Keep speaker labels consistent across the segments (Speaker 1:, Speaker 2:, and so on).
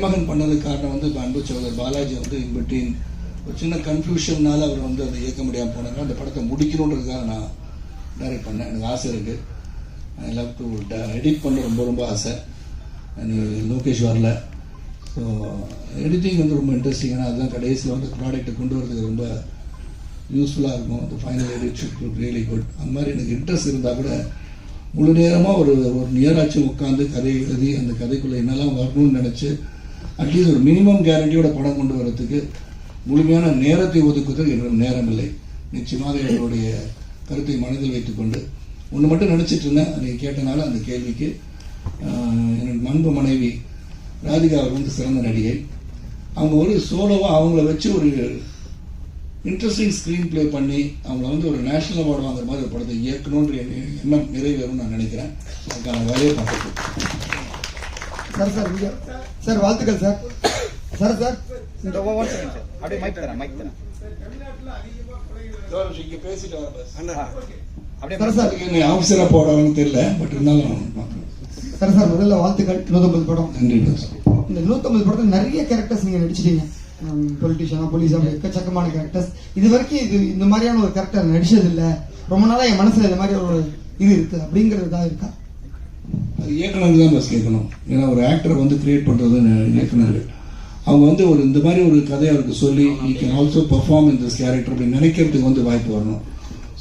Speaker 1: கலைமகன் பண்ணது காரணம் வந்து இப்போ அன்பு சகோதரர் பாலாஜி வந்து இன்பிட்வீன் ஒரு சின்ன கன்ஃபியூஷன்னால அவர் வந்து அதை இயக்க முடியாமல் போனாங்க அந்த படத்தை முடிக்கணுன்றதுக்காக நான் டைரக்ட் பண்ணேன். எனக்கு ஆசை இருக்குது ஐ லவ் டு எடிட் பண்ண ரொம்ப ரொம்ப ஆசை. Uh, லோகேஷ் வரல. ஸோ எடிட்டிங் வந்து ரொம்ப இன்ட்ரெஸ்டிங் அதுதான் கடைசியில் வந்து ப்ராடக்ட்டை கொண்டு வரதுக்கு ரொம்ப யூஸ்ஃபுல்லாக இருக்கும். அந்த final edit should really good அந்த மாதிரி எனக்கு இன்ட்ரெஸ்ட் இருந்தால் கூட முழு நேரமாக ஒரு ஒரு நியராச்சு உட்காந்து கதை எழுதி அந்த கதைக்குள்ளே என்னெல்லாம் வரணும்னு நினச்சி அட்லீஸ்ட் ஒரு மினிமம் கேரண்டியோட படம் கொண்டு வரதுக்கு முழுமையான நேரத்தை ஒதுக்குவதற்கு என்னிடம் நேரம் இல்லை நிச்சயமாக என்னுடைய கருத்தை மனதில் வைத்துக்கொண்டு ஒன்று மட்டும் நினச்சிட்டு இருந்தேன். நீங்கள் கேட்டனால அந்த கேள்விக்கு என்னோட அன்பு மனைவி ராதிகா அவர் வந்து சிறந்த நடிகை. அவங்க ஒரு சோலோவாக அவங்கள வச்சு ஒரு இன்ட்ரெஸ்டிங் ஸ்க்ரீன் ப்ளே பண்ணி அவங்கள வந்து ஒரு நேஷனல் அவார்டு வாங்குற மாதிரி ஒரு படத்தை இயக்கணுன்ற எண்ணம் நிறைவேறும்னு நான் நினைக்கிறேன். அதுக்கான வேலையை பார்த்துட்டு
Speaker 2: சார் சார் இங்க. சார் வாழ்த்துக்கள் சார் சார் சார்
Speaker 3: இந்த ஒன் செகண்ட் சார் அப்படியே மைக் தரேன் மைக் தரேன்.
Speaker 1: ஆஃபீஸராக தெரியல பட் இருந்தாலும்
Speaker 2: சார் சார் முதல்ல வாழ்த்துக்கள் நூத்தம்பது படம்.
Speaker 1: நன்றி
Speaker 2: இந்த நூத்தம்பது படத்துல நிறைய கேரக்டர்ஸ் நீங்க நடிச்சிட்டீங்க. பொலிட்டிஷியனா போலீஸ் அப்படி எக்கச்சக்கமான கேரக்டர்ஸ் இது வரைக்கும் இது இந்த மாதிரியான ஒரு கேரக்டர் நடிச்சது இல்ல ரொம்ப நாளா என் மனசுல இந்த மாதிரி ஒரு இது இருக்கு அப்படிங்கிறது தான் இருக்கா?
Speaker 1: அது இயக்குனருக்கு தான் பஸ் கேட்கணும். ஏன்னா ஒரு ஆக்டரை வந்து கிரியேட் பண்ணுறது இயக்குனர். அவங்க வந்து ஒரு இந்த மாதிரி ஒரு கதையை அவருக்கு சொல்லி he can also perform in this character அப்படி நினைக்கிறதுக்கு வந்து வாய்ப்பு வரணும்.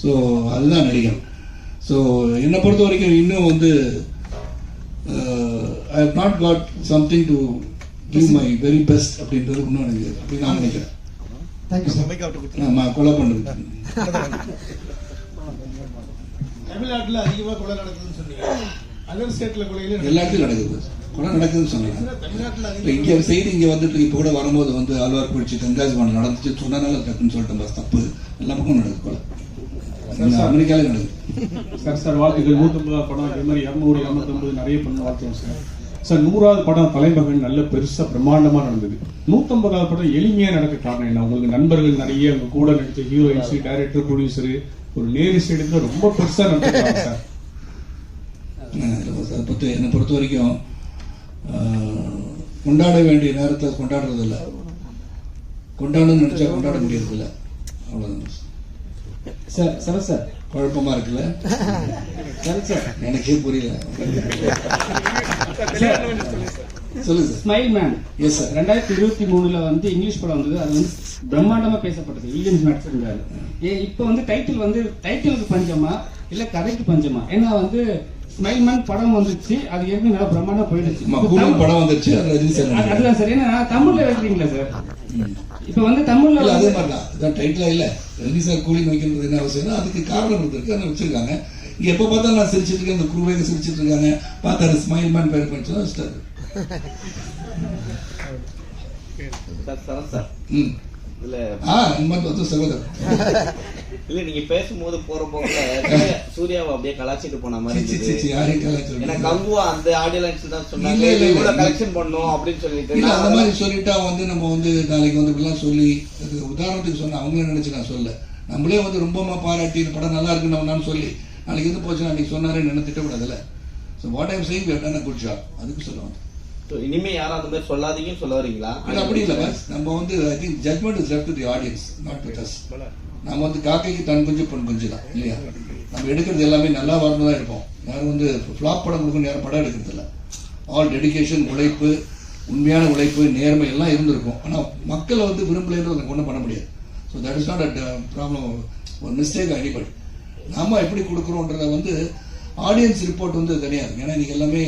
Speaker 1: ஸோ அதுதான் நடிகர் ஸோ என்னை பொறுத்த வரைக்கும் இன்னும் வந்து I have not got something to give my very best அப்படின்றது இன்னும் எனக்கு அப்படி நான் நினைக்கிறேன். கொலை பண்ணுறது
Speaker 4: தமிழ்நாட்டுல அதிகமா கொலை நடக்குதுன்னு சொன்னீங்க. அதர் ஸ்டேட்ல கொலையில
Speaker 1: எல்லா இடத்துலையும் நடக்குது. கொலை நடக்குதுன்னு சொன்னீங்க. இங்கே செய்தி இங்கே வந்துட்டு. இப்போ கூட வரும்போது வந்து ஆழ்வார் குறிச்சி தென்காசிமான நடந்துச்சு சொன்னனால டக்குன்னு சொல்லிட்டேன் பஸ் தப்பு. எல்லா பக்கமும் நடக்குது கொலை. அமெரிக்காலே நடக்குது.
Speaker 5: சார் சார் வாழ்த்துக்கள். நூற்றம்பதாவது படம் இதே மாதிரி இரநூறு இரநூத்தம்பது நிறைய பண்ண வாழ்த்துவோம் சார். சார் நூறாவது படம் தலைமகன் நல்ல பெருசா பிரம்மாண்டமா நடந்தது. நூற்றம்பதாவது படம் எளிமையா நடக்க காரணம் என்ன? உங்களுக்கு நண்பர்கள் நிறைய உங்க கூட நடிச்ச ஹீரோயின்ஸ் டைரக்டர் ப்ரொடியூசர் ஒரு நேரு சைடுல ரொம்ப பெருசா நடந்துருக்காங்க சார்.
Speaker 1: அதை பற்றி என்னை பொறுத்த வரைக்கும் கொண்டாட வேண்டிய நேரத்தை கொண்டாடுறது இல்லை கொண்டாடணும்னு நினச்சா கொண்டாட முடியறதில்ல. அவ்வளோதான்
Speaker 6: சார் சார் சார்.
Speaker 1: குழப்பமா இருக்குல்ல?
Speaker 6: Sir sir.
Speaker 1: எனக்கே புரியல. சொல்லுங்க
Speaker 6: ஸ்மைல் மேன்
Speaker 1: எஸ் சார்
Speaker 6: ரெண்டாயிரத்தி இருபத்தி மூணுல வந்து இங்கிலீஷ் படம் வந்தது. அது வந்து பிரம்மாண்டமா பேசப்பட்டது. வில்லியம்ஸ் நடிச்சிருந்தாரு. ஏ இப்போ வந்து டைட்டில் வந்து டைட்டிலுக்கு பஞ்சமா? இல்ல கதைக்கு பஞ்சமா? ஏன்னா வந்து ஸ்மைல் மேன் படம் வந்துச்சு அது ஏற்கனவே நல்லா பிரம்மாண்டமா போயிடுச்சு.
Speaker 1: படம் வந்துருச்சு. அது ரஜினி சார்.
Speaker 6: அதுதான் சார். ஏன்னா தமிழ்ல வைக்கிறீங்களா சார். இப்ப வந்து தமிழ்ல
Speaker 1: இல்ல அதே
Speaker 6: வந்து
Speaker 1: மாதிரி தான் இதான் டைட்டிலா இல்ல. ரஜினி சார் கூலி வைக்கிறது என்ன அவசியம் அதுக்கு காரணம் இருந்திருக்கு. அதை வச்சிருக்காங்க. இங்க எப்ப பார்த்தா நான் சிரிச்சிட்டு இருக்கேன். இந்த குருவே சிரிச்சிட்டு இருக்காங்க. பார்த்தாரு ஸ்மைல் மேன் பேர் பண்ணி சொன்னா
Speaker 7: சார் சரத் சார்
Speaker 1: ம். வந்து சகோதரர்
Speaker 7: இல்ல நீங்க பேசும்போது போற போக்குல சூர்யா- சூர்யாவை அப்படியே கலாச்சிட்டு போன மாதிரி ஏன்னா. கங்குவா அந்த ஆடியோ லைன்ஸ் தான்
Speaker 1: இல்ல,
Speaker 7: சொன்னாங்க. இவ்வளவு கலெக்ஷன் பண்ணோம் அப்படின்னு சொல்லிட்டு.
Speaker 1: அந்த மாதிரி சொல்லிட்டா வந்து நம்ம வந்து நாளைக்கு வந்து இப்படிலாம் சொல்லி உதாரணத்துக்கு சொன்ன அவங்களே நினைச்சு நான் சொல்ல நம்மளே வந்து ரொம்பமா பாராட்டி இந்த படம் நல்லா இருக்கு நான் சொல்லி நாளைக்கு எது போச்சுன்னா அன்னைக்கு சொன்னாரே என்ன திட்டக்கூடாதுல்ல. So what I'm saying good job அதுக்கு சொல்லுவாங்க
Speaker 7: இனிமே யாரும் அந்த மாதிரி சொல்லாதீங்கன்னு சொல்ல வரீங்களா?
Speaker 1: இல்ல அப்படி இல்ல பஸ் நம்ம வந்து I think judgement is left to the audience not with us நம்ம வந்து காக்கைக்கு தன் குஞ்சு பொன் குஞ்சு தான் இல்லையா? நம்ம எடுக்கிறது எல்லாமே நல்லா வரணும் தான் எடுப்போம் யாரும் வந்து ஃப்ளாப் படம் கொடுக்கணும் யாரும் படம் எடுக்கிறது இல்லை. ஆல் டெடிக்கேஷன் உழைப்பு உண்மையான உழைப்பு நேர்மை எல்லாம் இருந்திருக்கும். ஆனால் மக்களை வந்து விரும்பலைன்றது ஒன்றும் பண்ண முடியாது. So that is not a problem ஒரு மிஸ்டேக் அடிபடி நாம எப்படி கொடுக்குறோன்றத வந்து ஆடியன்ஸ் ரிப்போர்ட் வந்து தனியாக இருக்கு. ஏன்னா இன்னைக்கு எல்லாமே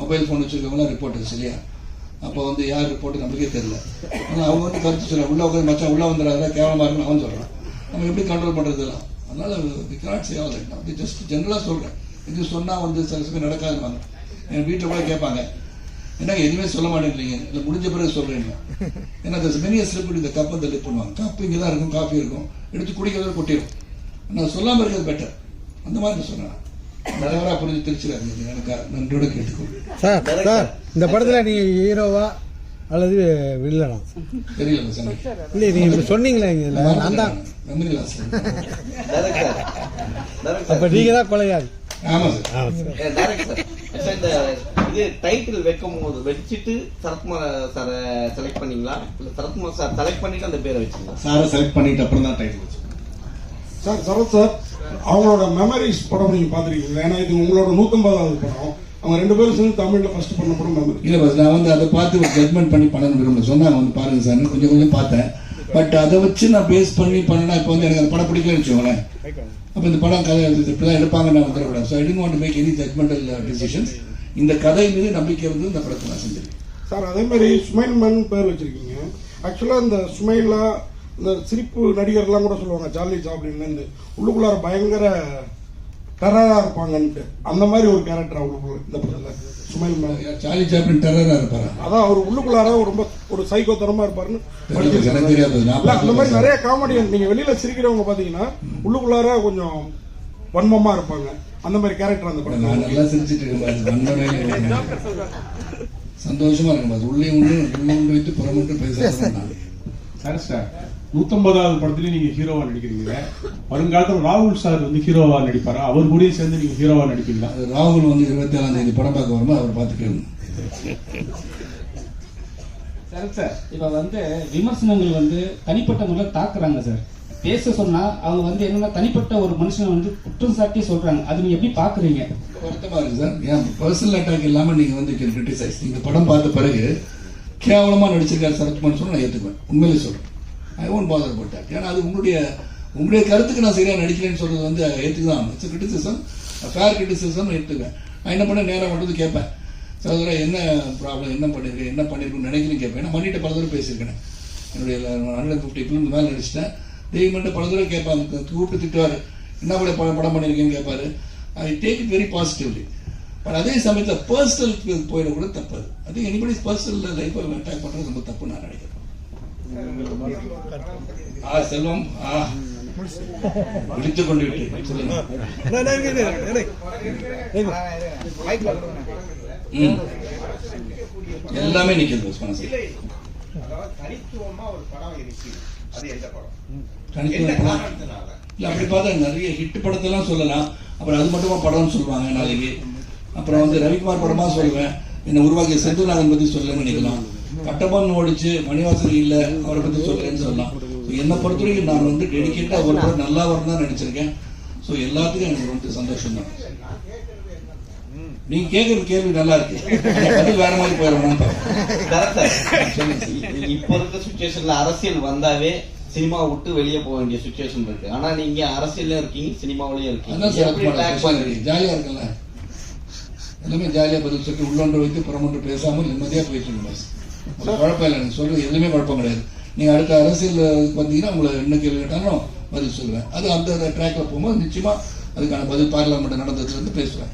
Speaker 1: மொபைல் ஃபோன் வச்சுருக்கவங்களாம் ரிப்போர்ட்டர்ஸ் இல்லையா அப்போ வந்து யார் ரிப்போர்ட்டு நம்மளுக்கே தெரியல. ஆனால் அவங்க வந்து கருத்து சொல்ல உள்ள உட்காந்து மச்சான் உள்ள வந்துடாத கேவலமாக இருக்குன்னு அவன் சொல்கிறான் நம்ம எப்படி கண்ட்ரோல் பண்ணுறதுலாம் அதனால் வி கனாட் சே ஆல் நான் வந்து ஜஸ்ட் ஜென்ரலாக சொல்கிறேன் இது சொன்னால் வந்து சில சமயம் நடக்காதுவாங்க என் வீட்டில் கூட கேட்பாங்க. ஏன்னா எதுவுமே சொல்ல மாட்டேங்கிறீங்க இல்லை முடிஞ்ச பிறகு சொல்றீங்க ஏன்னா the many ஸ்லிப் இந்த கப்பை தள்ளி பண்ணுவாங்க. கப்பு இங்கே தான் இருக்கும் காஃபி இருக்கும். எடுத்து குடிக்கிறத கொட்டிடும் நான் சொல்லாமல் இருக்கிறது பெட்டர் அந்த மாதிரி நான் சொன்னேன் தவறாக புரிஞ்சு திருச்சிடாதீங்க எனக்கு நன்றியோட கேட்டுக்கொள்கிறேன்
Speaker 8: சார் சார் இந்த படத்துல நீங்க ஹீரோவா அல்லது வில்லனா?
Speaker 1: தெரியல சண்டை
Speaker 8: இல்லை நீங்க இப்ப சொன்னீங்களே இதுல நான் தான்.
Speaker 7: Direct sir. டைரக்ட்
Speaker 8: அப்ப
Speaker 7: சார்.
Speaker 8: நீங்க தான் கொலையாளி.
Speaker 1: ஆமா சார்.
Speaker 7: Direct sir. சார். இந்த இது டைட்டில் வைக்கும் போது வச்சுட்டு சரத்குமார் சாரை செலக்ட் பண்ணீங்களா? இல்ல சரத்குமார் சார் செலக்ட் பண்ணிட்டு அந்த பேரை வச்சீங்களா?
Speaker 5: சாரை செலக்ட் பண்ணிட்டு அப்புறம் தான் டைட்டில் வச்சு
Speaker 9: சார் சரத் சார் அவங்களோட மெமரிஸ் படம் நீங்க பாத்திருக்கீங்களா ஏன்னா இது உங்களோட நூத்தம்பதாவது படம். அவங்க ரெண்டு பேரும் சேர்ந்து தமிழ்ல ஃபர்ஸ்ட் பண்ண படம் மெமரி
Speaker 1: இல்ல பஸ் நான் வந்து அதை பார்த்து ஒரு ஜட்மெண்ட் பண்ணி பண்ணணும் விரும்பல சொன்னாங்க வந்து பாருங்க சார் கொஞ்சம் கொஞ்சம் பார்த்தேன். பட் அதை வச்சு நான் பேஸ் பண்ணி பண்ணனா இப்போ வந்து எனக்கு அந்த படம் பிடிக்கலன்னு வச்சுக்கோங்களேன். அப்போ இந்த படம் கதை இப்படிதான் எடுப்பாங்க நான் வந்துடக்கூடாது. So I don't want make any judgemental decisions இந்த கதை மீது நம்பிக்கை வந்து இந்த படத்தை நான் செஞ்சிருக்கேன்.
Speaker 9: சார் அதே மாதிரி சுமைல் மன் பேர் வச்சிருக்கீங்க. ஆக்சுவலா இந்த சுமைலா இந்த சிரிப்பு நடிகர்லாம் கூட சொல்லுவாங்க ஜாலி ஜாப்லின்ல இருந்து உள்ளுக்குள்ளார பயங்கர டெரரா இருப்பாங்கன்ட்டு. அந்த மாதிரி ஒரு கேரக்டர் அவங்களுக்குள்ள இந்த படத்துல. சுமைல் மன்
Speaker 1: சார்லி சாப்ளின் டெரரா இருப்பாரா?
Speaker 9: அதான் அவர் உள்ளுக்குள்ளார ரொம்ப ஒரு சைக்கோ தரமா இருப்பாருன்னு அந்த மாதிரி. நிறைய காமெடியன் நீங்க வெளியில சிரிக்கிறவங்க பாத்தீங்கன்னா உள்ளுக்குள்ளார கொஞ்சம் வன்மமா இருப்பாங்க. அந்த மாதிரி கேரக்டர் அந்த படம்
Speaker 1: நான் நல்லா சிரிச்சிட்டு இருக்கேன் சந்தோஷமா இருக்கும் பாரு. உள்ளே உண்டு உள்ள உண்டு வைத்து புறமுண்டு பேசுறேன்
Speaker 5: சார் சார் நூத்தம்பதாவது படத்துலயும் நீங்க ஹீரோவா நடிக்கிறீங்க. வருங்காலத்துல ராகுல் சார் வந்து ஹீரோவா நடிப்பாரா? அவர் கூடயும் சேர்ந்து நீங்க ஹீரோவா நடிப்பீங்களா?
Speaker 1: ராகுல் வந்து இருபத்தி ஏழாம் தேதி படம் பார்க்க வரும்போது அவர் பார்த்துட்டு
Speaker 6: சார் சார் இப்ப வந்து விமர்சனங்கள் வந்து தனிப்பட்ட முறையில் தாக்குறாங்க சார். பேச சொன்னா அவங்க வந்து என்னன்னா தனிப்பட்ட ஒரு மனுஷனை வந்து குற்றம் சாட்டி சொல்றாங்க. அது நீங்க எப்படி பாக்குறீங்க?
Speaker 1: வருத்தமா இருக்கு சார். ஏன் பர்சனல் அட்டாக் இல்லாம நீங்க வந்து கிரிட்டிசைஸ் இந்த படம் பார்த்த பிறகு கேவலமா நடிச்சிருக்காரு சரத்குமார் சொன்னா நான் ஏத்துக்குவேன். உண்மையிலே சொல்றேன். ஐ ஒன்ட் பாதர் போட்டேன் ஏன்னா அது உங்களுடைய உங்களுடைய கருத்துக்கு நான் சரியாக நடிக்கலைன்னு சொல்றது வந்து ஏத்துக்குதான் இட்ஸ் கிரிட்டிசிசம் ஃபேர் கிரிட்டிசிசம் ஏற்றுக்குவேன் நான் என்ன பண்ண நேரம் மட்டும் கேட்பேன். சகோதரா என்ன ப்ராப்ளம் என்ன பண்ணியிருக்கேன் என்ன பண்ணியிருக்குன்னு நினைக்கிறேன் கேட்பேன். ஏன்னா மணிட்ட பல தடவை பேசியிருக்கேன். என்னுடைய ஹண்ட்ரட் ஃபிஃப்டி ஃபிலிம் மேலே நடிச்சிட்டேன். மட்டும் பல தடவை கேட்பாங்க கூப்பிட்டு திட்டுவார். என்ன கூட படம் படம் பண்ணியிருக்கேன்னு கேட்பாரு. I take it very positively but அதே சமயத்தில் பர்சனல் போயிடக்கூட தப்பு. அது அது எனிபடிஸ் பர்சனல் லைஃப்பை அட்டாக் பண்ணுறது ரொம்ப தப்பு நான் ஆ செல்வம். ஆ. விழித்துக் கொண்டு விட்டு சொல்லுங்க. ம். எல்லாமே நிக்கிறது boss மனசுல.
Speaker 3: தனித்துவமா. ஒரு படம் இருக்கு அது எந்த படம்.
Speaker 1: இல்ல அப்படி பார்த்தா நிறைய ஹிட் படத்தெல்லாம் சொல்லலாம். அப்புறம் அது மட்டுமா படம்னு சொல்லுவாங்க நாளைக்கு. அப்புறம் வந்து ரவிக்குமார் படமா சொல்லுவேன். என்ன உருவாக்கிய செந்தில்நாதன் பத்தி சொல்லலன்னு நினைக்கலாம். கட்டபொம்மன் ஓடிச்சு மணிவாசன் இல்ல அவரை பத்தி சொல்றேன்னு சொல்லலாம். So, என்னை பொறுத்த வரைக்கும் நான் வந்து டெடிக்கேட்டா ஒரு நல்லா வரும் தான் நினைச்சிருக்கேன். ஸோ எல்லாத்துக்கும் எனக்கு ரொம்ப சந்தோஷம் தான். நீங்க கேட்கற கேள்வி நல்லா இருக்கு. பதில் வேற மாதிரி
Speaker 7: சார் இப்போ இருக்க சுச்சுவேஷன்ல அரசியல் வந்தாவே சினிமா விட்டு வெளியே போக வேண்டிய சுச்சுவேஷன் இருக்கு. ஆனா நீங்க அரசியல்ல இருக்கீங்க சினிமாவிலயும் இருக்கீங்க.
Speaker 1: ஜாலியா இருக்குல்ல எல்லாமே ஜாலியாக பதில் சொல்லிட்டு உள்ளொன்று வைத்து புறமொன்று பேசாமல் நிம்மதியாக போயிட்டு இருக்கு பஸ் குழப்பம் இல்லை நீங்கள் சொல்றது எதுவுமே குழப்பம் கிடையாது. நீங்கள் அடுத்த அரசியல் வந்தீங்கன்னா உங்களை என்ன கேள்வி கேட்டாலும் பதில் சொல்லுவேன். அது அந்த ட்ராக்ல போகும்போது நிச்சயமாக அதுக்கான பதில் பார்லிமெண்ட் நடந்ததுலேருந்து பேசுவேன்.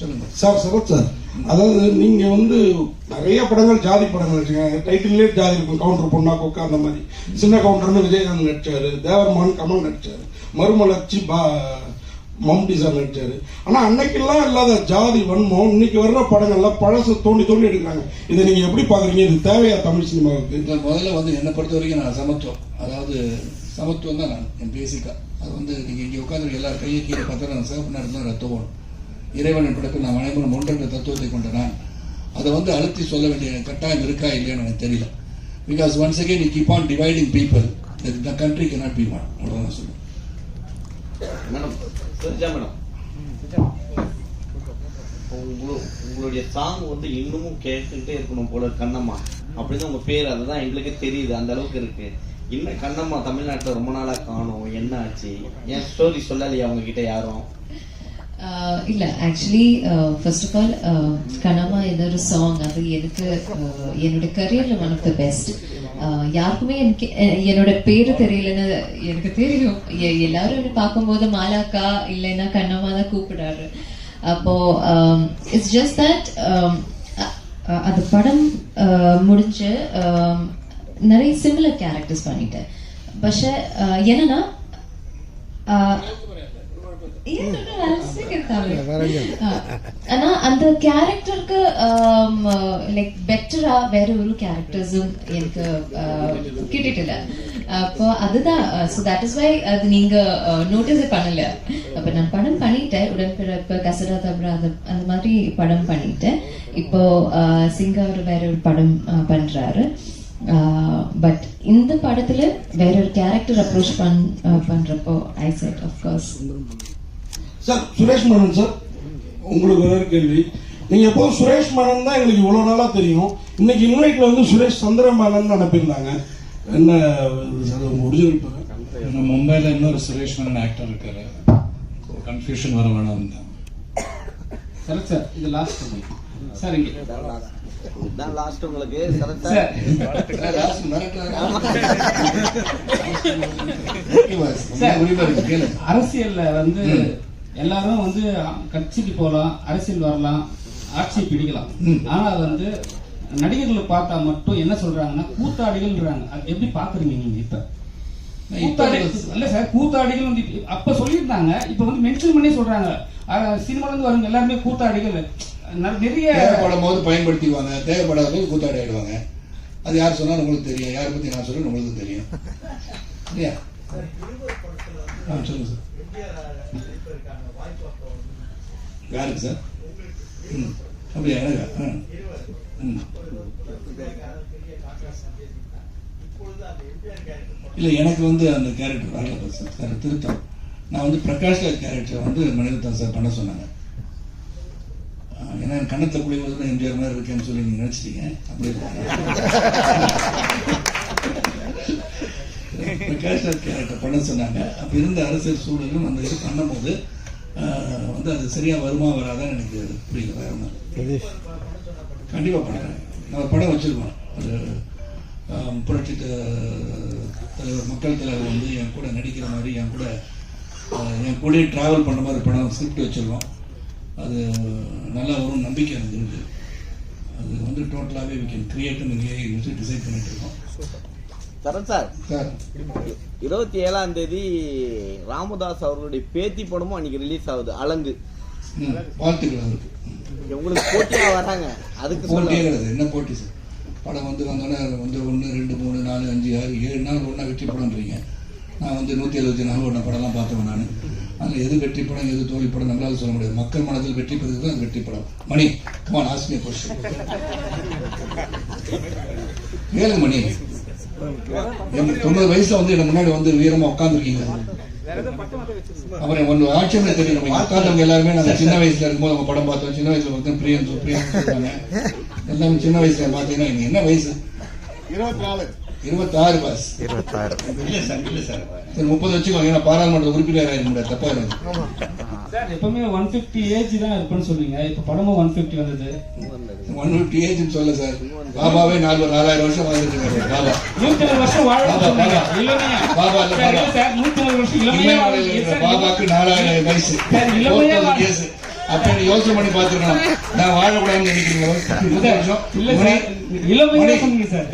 Speaker 1: சொல்லுங்கள்
Speaker 9: சார் சரத் சார் அதாவது நீங்க வந்து நிறைய படங்கள் ஜாதி படங்கள் வச்சுக்கோங்க. டைட்டிலே ஜாதி இருக்கும் கவுண்டர் பொண்ணா கொக்கா அந்த மாதிரி. சின்ன கவுண்டர்னு விஜயகாந்த் நடிச்சாரு தேவர்மான் கமல் நடிச்சாரு மறுமலர்ச்சி பா மம்டி சார் நடிச்சாரு ஆனா அன்னைக்கெல்லாம் இல்லாத ஜாதி வன்மம் இன்னைக்கு வர்ற படங்கள்ல பழசு தோண்டி தோண்டி எடுக்கிறாங்க. இதை நீங்க எப்படி பாக்குறீங்க இது தேவையா தமிழ் சினிமாவுக்கு?
Speaker 1: முதல்ல வந்து என்னை பொறுத்த வரைக்கும் நான் சமத்துவம். அதாவது சமத்துவம் தான் நான் என் பேசிக்கா அது வந்து நீங்க இங்க உட்காந்து எல்லாரும் கையை கீழே பார்த்தா நான் சிவப்பு நேரத்தில் ரத்தம் ஓடும் இறைவனின் படைப்பு நான் அனைவரும் ஒன்றென்ற தத்துவத்தை கொண்ட நான். அதை வந்து அழுத்தி சொல்ல வேண்டிய கட்டாயம் இருக்கா இல்லையான்னு எனக்கு தெரியல. Because once again you keep on dividing people the country cannot be one. அவ்வளோதான் சொல்லுவேன்
Speaker 7: மேடம் தெரிஞ்சா மேடம் உங்களுடைய சாங் வந்து இன்னமும் கேட்டுக்கிட்டே இருக்கணும் போல கண்ணம்மா. அப்படின்னு உங்க பேர் அதுதான் எங்களுக்கே தெரியுது அந்த அளவுக்கு இருக்கு. இன்னும் கண்ணம்மா தமிழ்நாட்டுல ரொம்ப நாளா காணும் என்ன ஆச்சு? என் ஸ்டோரி சொல்லலையா அவங்க கிட்ட யாரும்
Speaker 10: இல்ல ஆக்சுவலி ஃபர்ஸ்ட் ஆஃப் ஆல் கனமா என்னொரு சாங் அது எனக்கு என்னோட கரியர்ல ஒன் ஆஃப் த பெஸ்ட் யாருக்குமே எனக்கு என்னோட பேர் தெரியலன்னு எனக்கு தெரியும். எல்லாரும் என்ன பார்க்கும்போது மாலாக்கா இல்லைன்னா கண்ணம்மா தான் கூப்பிடாரு அப்போ இட்ஸ் ஜஸ்ட் தட் அந்த படம் முடிஞ்சு um, நிறைய சிமிலர் கேரக்டர்ஸ் பண்ணிட்டேன். பஷே என்னன்னா ஆனா அந்த கேரக்டருக்கு லைக் பெட்டரா வேற ஒரு கேரக்டர்ஸும் எனக்கு ஆஹ், கிட்டிட்டில்ல. அப்போ அதுதான் ஸோ தட் இஸ் வை அது நீங்க நோட்டீஸ் பண்ணல. அப்ப நான் படம் பண்ணிட்டேன். உடன்பிற இப்ப கசடா தப்ரா அந்த அந்த மாதிரி படம் பண்ணிட்டேன். இப்போ ஆஹ், சிங்க அவர் வேற ஒரு படம் பண்றாரு. பட் இந்த படத்துல வேற ஒரு கேரக்டர் அப்ரோச் பண் பண்றப்போ I said course
Speaker 9: sir Suresh Menon sir. உங்களுக்கு வேற கேள்வி. நீங்க எப்போ சுரேஷ் மேனன் தான் எங்களுக்கு இவ்வளவு நாளா தெரியும். இன்னைக்கு இன்வைட்ல வந்து சுரேஷ் சந்திர மேனன் அனுப்பியிருந்தாங்க. என்ன சார் உங்க ஒரிஜினல் பேரு?
Speaker 1: நம்ம மும்பைல இன்னொரு சுரேஷ் மேனன் ஆக்டர் இருக்காரு. கன்ஃபியூஷன் வர வேணாம்
Speaker 6: சரத் சார் இது லாஸ்ட் சார் இங்க.
Speaker 7: லாஸ்ட் உங்களுக்கு. சரத்
Speaker 6: சார்
Speaker 10: சார்
Speaker 6: அரசியல்ல வந்து எல்லாரும் வந்து கட்சிக்கு போகலாம் அரசியல் வரலாம் ஆட்சி பிடிக்கலாம். ஆனா வந்து நடிகர்களை பார்த்தா மட்டும் என்ன சொல்றாங்கன்னா கூத்தாடிகள்ன்றாங்க. அது எப்படி பாக்குறீங்க நீங்க இப்ப? கூத்தாடிகள். இல்ல சார் கூத்தாடிகள் வந்து அப்ப சொல்லியிருந்தாங்க. இப்ப வந்து மென்ஷன் பண்ணி சொல்றாங்க. சினிமால இருந்து வரவங்க எல்லாருமே கூத்தாடிகள். நிறைய
Speaker 1: தேவைப்படும் போது பயன்படுத்திக்குவாங்க. தேவைப்படாத போது கூத்தாடி ஆயிடுவாங்க அது யார் சொன்னாலும் உங்களுக்கு தெரியும். யாரை பத்தி நான் சொல்றேன் உங்களுக்கு தெரியும். இல்லையா? சொல்லுங்க சார். யாருக்கு சார். ம். அப்படியா எனக்கா ஆ. ம். இல்லை எனக்கு வந்து அந்த கேரக்டர் வரல சார். சார் திருத்தம். நான் வந்து பிரகாஷ் கேரக்டர் வந்து மணிரத்னம் சார் பண்ண சொன்னாங்க. ஏன்னா என் குழி வந்து எம்ஜிஆர் மாதிரி இருக்கேன்னு சொல்லி நீங்கள் நினச்சிட்டீங்க. அப்படி பிரகாஷ் கேரக்டர் பண்ண சொன்னாங்க. அப்போ இருந்த அரசியல் சூழலும் அந்த இது பண்ணும்போது வந்து அது சரியாக வருமா வராதான்னு எனக்கு புரியல. வேற ஒன்றும் இல்லை. கண்டிப்பா பண்றேன் நான் படம் வச்சிருக்கோம். ஒரு புரட்சி தலைவர் மக்கள் தலைவர் வந்து என் கூட நடிக்கிற மாதிரி என் கூட என் கூடயே டிராவல் பண்ண மாதிரி படம் ஸ்கிரிப்ட் வச்சிருக்கோம். அது நல்லா வரும் நம்பிக்கை எனக்கு இருக்கு. அது வந்து டோட்டலாகவே வி கேன் கிரியேட் டிசைட் பண்ணிட்டு இருக்கோம்.
Speaker 7: சரத் சார். இருபத்தி ஏழாம் தேதி ராமதாஸ் அவர்களுடைய பேத்தி படமும் அன்னைக்கு ரிலீஸ் ஆகுது அலங்கு. உங்களுக்கு போட்டியா வராங்க? அதுக்கு
Speaker 1: போட்டியே கிடையாது. என்ன போட்டி சார்? படம் வந்து வந்தோடனே வந்து ஒன்று ரெண்டு மூணு நாலு அஞ்சு ஆறு ஏழு நாள் ஒன்றா வெற்றி படம்ன்றீங்க. நான் வந்து நூற்றி எழுபத்தி நாலு ஒன்றா படம்லாம் பார்த்தவன் நான். அதில் எது வெற்றி படம் எது தோல்வி படம் நம்மளால சொல்ல முடியாது. மக்கள் மனதில் வெற்றி பெறுறது தான் வெற்றி படம். மணி கமான் ஆஸ்மி கொஸ்டின் கேளுங்க மணி. தொண்ணூறு வயசுல வந்து என்ன முன்னாடி வந்து வீரமா உட்காந்துருக்கீங்க அப்புறம் ஒன்று ஆட்சியம் தெரியும். நம்ம உட்காந்தவங்க எல்லாருமே நாங்கள் சின்ன வயசுல இருக்கும்போது அவங்க படம் பார்த்தோம். சின்ன வயசுல பார்த்தோம். பிரியன் பிரியன் எல்லாமே சின்ன வயசுல பார்த்தீங்கன்னா என்ன வயசு?
Speaker 4: இருபத்தி நாலு.
Speaker 1: இருபத்தாறு பாஸ். இல்ல சார் இல்ல சார். சரி முப்பது வச்சுக்கோங்க ஏன்னா பாராளுமன்ற உறுப்பினர் முடியாது தப்பா இருக்கு.
Speaker 6: சார் எப்பவுமே ஒன் பிப்டி ஏஜ் தான் இருப்பேன்னு சொல்றீங்க. இப்ப படமும் ஒன் பிப்டி வந்தது.
Speaker 1: ஒன் ஃபிஃப்டி ஏஜ் சொல்ல சார். பாபாவே நாலு நாலாயிரம் வருஷம் வாழ்ந்துட்டு இருக்காரு பாபா.
Speaker 6: நூத்தி வருஷம் வாழணும்னு
Speaker 1: பாபா, பாபா.
Speaker 6: நூத்தி வருஷம்
Speaker 1: பாபாக்கு நாலாயிரம் வயசு.
Speaker 6: சார், இளமையா
Speaker 1: முப்பது
Speaker 6: வா-
Speaker 1: கேஸ் அப்ப நீ யோசனை பண்ணி பார்த்துருக்கணும் நான் வாழக்கூடாதுன்னு
Speaker 6: சார் இளமையா. சொன்னீங்க சார்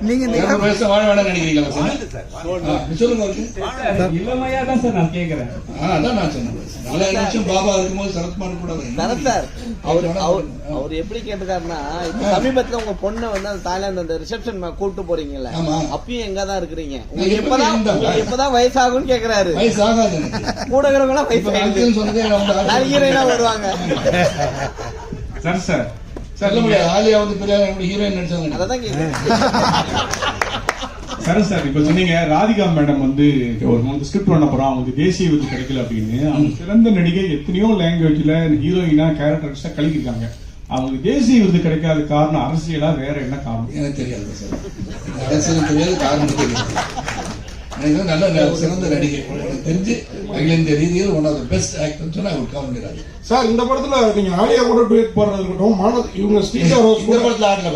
Speaker 2: நீங்க இந்த
Speaker 1: இருநூறு வருஷம் வாழ வேணாம்னு நினைக்கிறீங்களா சார்? ஆ, சொல்லுங்க அவருக்கு.
Speaker 6: சார், இளமையா தான் சார் நான் கேக்குறேன்.
Speaker 1: ஆ, அதான் நான் சொன்னேன். நாலாயிரம் வருஷம் பாபா இருக்கும்போது சரத்குமார் கூட
Speaker 7: சரத் சார் அவர் அவர் அவர் எப்படி கேட்டிருக்காருன்னா இப்ப சமீபத்துல உங்க பொண்ணை வந்து அந்த தாய்லாந்து அந்த ரிசப்ஷன் கூப்பிட்டு போறீங்கல்ல. அப்பயும் எங்க தான் இருக்கிறீங்க? உங்களுக்கு எப்பதான் எப்பதான் வயசாகும்னு கேக்குறாரு. கூட இருக்கிறவங்க நடிகரைனா வருவாங்க.
Speaker 5: Sir sir.
Speaker 1: சொல்ல முடியாது. ஆலியா வந்து பெரிய ஹீரோயின் நடிச்சாங்க
Speaker 7: அததான் கேக்குறேன்
Speaker 5: சார் சார் இப்ப சொன்னீங்க ராதிகா மேடம் வந்து ஒரு வந்து ஸ்கிரிப்ட் பண்ண போறோம் அவங்களுக்கு தேசிய விருது கிடைக்கல அப்படின்னு. அவங்க சிறந்த நடிகை எத்தனையோ லாங்குவேஜ்ல ஹீரோயினா கேரக்டர்ஸா கலக்கிருக்காங்க அவங்களுக்கு தேசிய விருது கிடைக்காத காரணம் அரசியலா வேற என்ன காரணம்?
Speaker 1: எனக்கு தெரியாது சார். அரசியல் தெரியாது காரணம் தெரியாது. எனக்கு நல்ல ந- சிறந்த நடிகை. எனக்கு தெரிஞ்சு அகில இந்திய ரீதியில் one of the best actor சொன்னா அவர் காமெடி
Speaker 9: சார் இந்த படத்துல நீங்க ஆலியா கூட டுவேட் போடுறது இருக்கட்டும் மானது இவங்க ஸ்ரீஜா ரோஸ்
Speaker 1: இந்த படத்துல ஆடல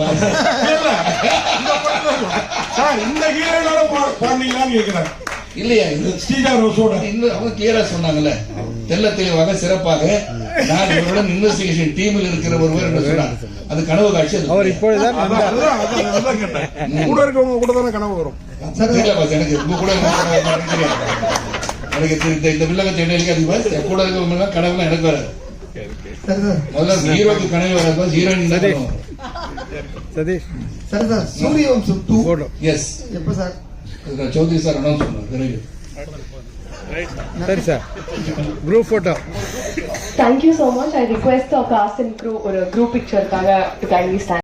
Speaker 9: இந்த சார் இந்த ஹீரோயினோட பா- பாடுனீங்களான்னு கேக்குறேன்.
Speaker 1: இல்லையா இது?
Speaker 9: ஸ்ரீஜா ரோஸோட.
Speaker 1: இன்னும் அவங்க கிளியரா சொன்னாங்கல்ல தெள்ள தெளிவாக சிறப்பாக. நான் இவருடன் இன்வெஸ்டிகேஷன் டீமில் இருக்கிற ஒருவர் என்று சொன்னார். அது கனவு காட்சி
Speaker 8: அவர்
Speaker 9: கேட்டேன். கூட இருக்கவங்க கூட தானே கனவு வரும்.
Speaker 1: எனக்கு உங்க கூட எனக்கு இந்த இந்த வில்லங்க சென்னையிலுக்கு அது பாஸ் என் கூட இருக்கவங்க எல்லாம் கனவுலாம் எனக்கு வராது.
Speaker 2: சரி சார்.
Speaker 1: முதல்ல ஹீரோக்கு கனவு வராது. பாஸ் ஹீரோயின் தான்
Speaker 8: சதீஷ்.
Speaker 2: சரி சார். சூரிய வம்சம் டூ.
Speaker 8: போட்டோம்
Speaker 1: எஸ்
Speaker 2: எப்ப சார்?
Speaker 1: சௌத்ரி சார் அனௌன்ஸ் பண்ணார்
Speaker 8: சரி sir. Group photo
Speaker 11: Thank you so much. I request the cast and crew or a group picture to kindly stand.